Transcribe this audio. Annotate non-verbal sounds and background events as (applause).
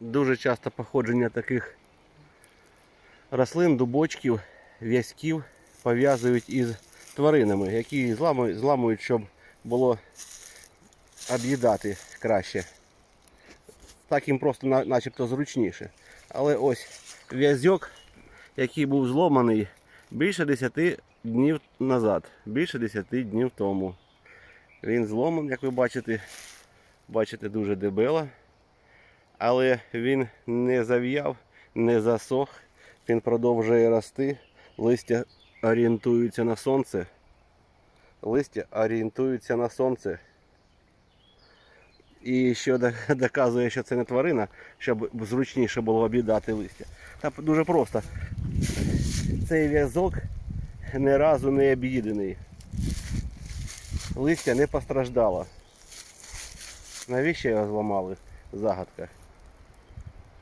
Дуже часто походження таких рослин, дубочків, в'язків пов'язують із тваринами, які зламують, щоб було об'їдати краще. Так їм просто начебто зручніше. Але ось в'язок, який був зломаний більше 10 днів назад. Більше 10 днів тому. Він зломаний, як ви бачите. Бачите, дуже дебело. Але він не зав'яв, не засох. Він продовжує рости. Листя орієнтуються на сонце. Листя орієнтуються на сонце. І що (laughs) доказує, що це не тварина, щоб зручніше було об'їдати листя. Та дуже просто. Цей в'язок ні разу не об'їдений. Листя не постраждало. Навіщо його зламали? Загадка.